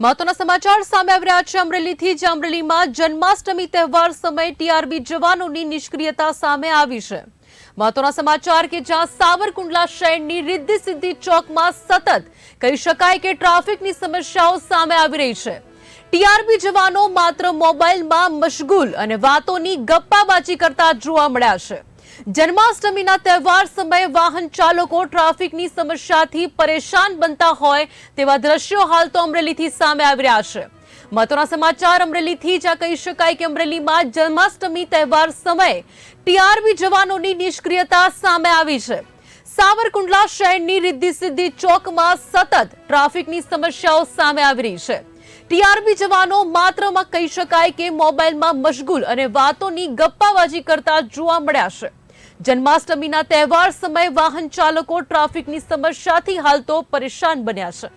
મહત્વના સમાચાર સામે આવી રહ્યા છે. અમરેલીથી જ અમરેલીમાં જન્માષ્ટમી તહેવાર સમયે ટીઆરબી જવાનોની નિષ્ક્રિયતા સામે આવી છે. મહત્વના સમાચાર કે જ્યાં સાવરકુંડલા શહેરની રિદ્ધિ સિદ્ધિ ચોકમાં સતત કહી શકાય કે ટ્રાફિકની સમસ્યાઓ સામે આવી રહી છે. ટીઆરબી જવાનો માત્ર મોબાઈલમાં મશગુલ અને વાતોની ગપ્પાબાજી કરતા જોવા મળ્યા છે. જન્માષ્ટમીના તહેવાર સમયે વાહન ચાલકો ટ્રાફિકની સમસ્યાથી પરેશાન બનતા હોય તેવા દ્રશ્યો હાલ તો અમરેલીથી સામે આવી રહ્યા છે. મહત્વના સમાચાર અમરેલીથી જ કહી શકાય કે અમરેલીમાં જન્માષ્ટમી તહેવાર સમયે ટીઆરબી જવાનોની નિષ્ક્રિયતા સામે આવી છે. સાવરકુંડલા શહેરની રિદ્ધિ સિદ્ધિ ચોકમાં સતત ટ્રાફિકની સમસ્યાઓ સામે આવી રહી છે. ટીઆરબી જવાનો માત્રમાં કહી શકાય કે મોબાઈલમાં મશગુલ અને વાતોની ગપ્પાબાજી કરતા જોવા મળ્યા છે. જન્માષ્ટમીના તહેવાર સમયે વાહન ચાલકો ટ્રાફિકની સમસ્યાથી હાલ તો પરેશાન બન્યા છે.